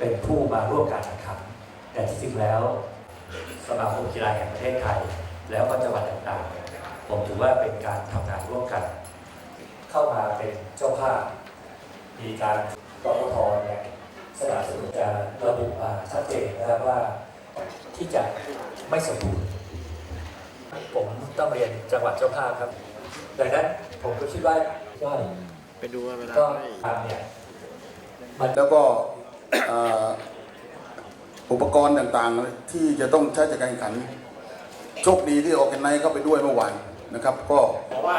เป็นผู้มาร่วมการแข่งขัน แต่ที่จริงแล้ว สมาคมกีฬาแห่งประเทศไทย แล้วก็จังหวัดต่างๆ ผมถือว่าเป็นการทำงานร่วมกัน เข้ามาเป็นเจ้าภาพ มีการกรทเนี่ยสนับสนุนจะระบุมาชัดเจนนะครับว่าที่จะไม่สมบูรณ์ ผมต้องเรียนจังหวัดเจ้าภาพครับดังนั้นผมก็คิดว่าย่อยไปดูว่าเวลาก็ให้ทำเนี่ยมันแล้วก็เอ่ออุปกรณ์ต่างๆ ที่จะต้องใช้จากการแข่งขัน โชคดีที่ออกแกนไนเข้าไปด้วยเมื่อวานนะครับ ก็เพราะว่า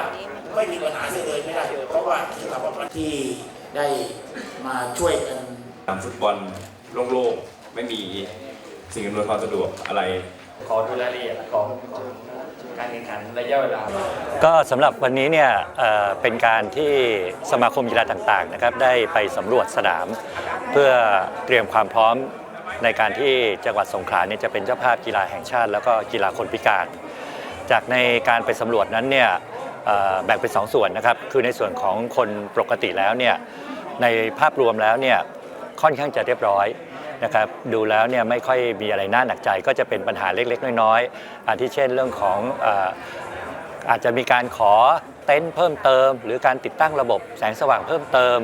ไม่มีปัญหาเลยไม่ได้เพราะว่าที่เราที่ได้มาช่วยกันสนามฟุตบอลโล่งๆไม่มีสิ่งอำนวยความสะดวกอะไร ขอดูรายละเอียดของของการแข่งขันระยะเวลา ก็สำหรับวันนี้เนี่ยเอ่อเป็นการที่สมาคมกีฬาต่างๆนะครับได้ไปสำรวจสนาม เพื่อเตรียมความพร้อมในการที่จังหวัดสงขลาเนี่ยจะเป็นเจ้าภาพกีฬาแห่งชาติ แล้วก็กีฬาคนพิการ จากในการไปสำรวจนั้นเนี่ยเอ่อแบ่งเป็นสองส่วนนะครับ คือในส่วนของคนปกติแล้วเนี่ยในภาพรวมแล้วเนี่ยค่อนข้างจะเรียบร้อย นะครับดูแล้วเนี่ยไม่ค่อยมีอะไรน่าหนักใจ ก็จะเป็นปัญหาเล็กๆ น้อยๆอาทิเช่นเรื่องของเอ่อาจจะมีการขอเต็นท์เพิ่มเติม หรือการติดตั้งระบบแสงสว่างเพิ่มเติม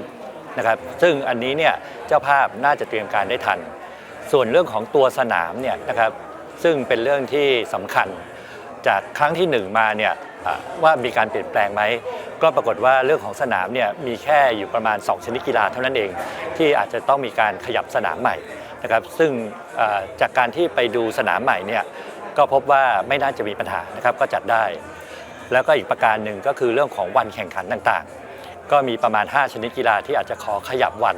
นะครับซึ่งอันนี้เนี่ยเจ้าภาพน่าจะเตรียมการได้ทัน ส่วนเรื่องของตัวสนามเนี่ยนะครับซึ่งเป็นเรื่องที่สำคัญจากครั้งที่หนึ่งมาเนี่ยว่ามีการเปลี่ยนแปลงไหม ก็ปรากฏว่าเรื่องของสนามเนี่ยมีแค่อยู่ประมาณ 2 ชนิดกีฬาเท่านั้นเอง ที่อาจจะต้องมีการขยับสนามใหม่ นะครับซึ่งจากการที่ไปดูสนามใหม่เนี่ยก็พบว่าไม่น่าจะมีปัญหานะครับก็จัดได้ แล้วก็อีกประการหนึ่งก็คือเรื่องของวันแข่งขันต่างๆ ก็มีประมาณ 5 ชนิดกีฬาที่อาจจะขอขยับวัน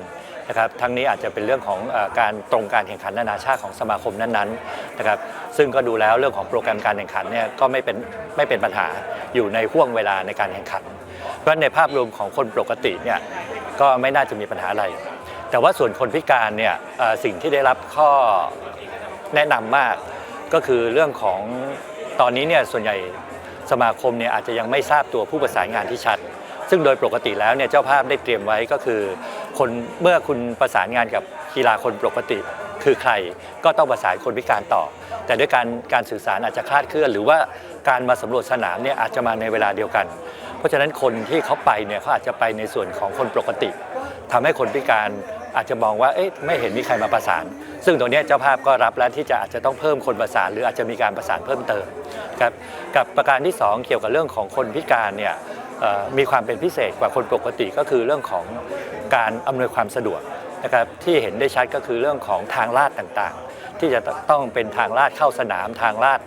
นะครับทั้งนี้อาจจะเป็นเรื่องของการตรงการแข่งขันนานาชาติของสมาคมนั้นๆนะครับซึ่งก็ดูแล้วเรื่องของโปรแกรมการแข่งขันเนี่ยก็ไม่เป็นไม่เป็นปัญหาอยู่ในห่วงเวลาในการแข่งขัน เพราะในภาพรวมของคนปกติเนี่ยก็ไม่น่าจะมีปัญหาอะไร แต่ว่าส่วนคนพิการเนี่ยสิ่งที่ได้รับข้อแนะนำมาก ก็คือเรื่องของตอนนี้เนี่ยส่วนใหญ่สมาคมเนี่ยอาจจะยังไม่ทราบตัวผู้ประสานงานที่ชัด ซึ่งโดยปกติแล้วเนี่ยเจ้าภาพได้เตรียมไว้ก็คือคนเมื่อคุณประสานงานกับกีฬาคนปกติ คือใครก็ต้องประสานคนพิการต่อ แต่ด้วยการการสื่อสารอาจจะคลาดเคลื่อน หรือว่าการมาสำรวจสนามเนี่ยอาจจะมาในเวลาเดียวกัน เพราะฉะนั้นคนที่เขาไปเนี่ยเขาอาจจะไปในส่วนของคนปกติทำให้คนพิการ อาจจะมองว่าเอ๊ะไม่เห็นมีใครมาประสาน ซึ่งตรงนี้เจ้าภาพก็รับแล้วที่จะอาจจะต้องเพิ่มคนประสาน หรืออาจจะมีการประสานเพิ่มเติมครับกับประการที่ 2 เกี่ยวกับเรื่องของคนพิการเนี่ยมีความเป็นพิเศษกว่าคนปกติก็คือเรื่องของการอำนวยความสะดวกนะครับที่เห็นได้ชัดก็คือเรื่องของทางลาดต่างๆ ที่จะต้องเป็นทางลาดเข้าสนามทางลาด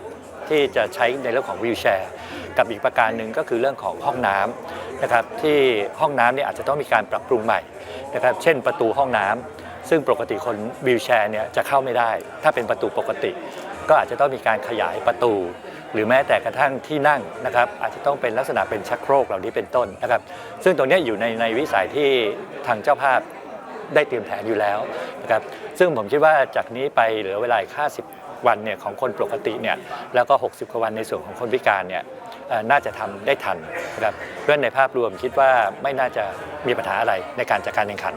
ที่จะใช้ในเรื่องของวีลแชร์ กับอีกประการหนึ่งก็คือเรื่องของห้องน้ำ นะครับที่ห้องน้ำเนี่ยอาจจะต้องมีการปรับปรุงใหม่นะครับเช่นประตูห้องน้ำซึ่งปกติคนวีลแชร์เนี่ยจะเข้าไม่ได้ ถ้าเป็นประตูปกติ ก็อาจจะต้องมีการขยายประตู หรือแม้แต่กระทั่งที่นั่งนะครับอาจจะต้องเป็นลักษณะเป็นชักโครกเหล่านี้เป็นต้นนะครับซึ่งตรงนี้อยู่ในในวิสัยที่ทางเจ้าภาพได้เตรียมแผนอยู่แล้วนะครับซึ่งผมคิดว่าจากนี้ไปเหลือเวลาอีก50วันเนี่ยของคนปกติเนี่ยแล้วก็ 60กว่าวันในส่วนของคนพิการเนี่ยน่าจะทำได้ทัน นะครับเพื่อนในภาพรวมคิดว่าไม่น่าจะมีปัญหาอะไรในการจัดการแข่งขัน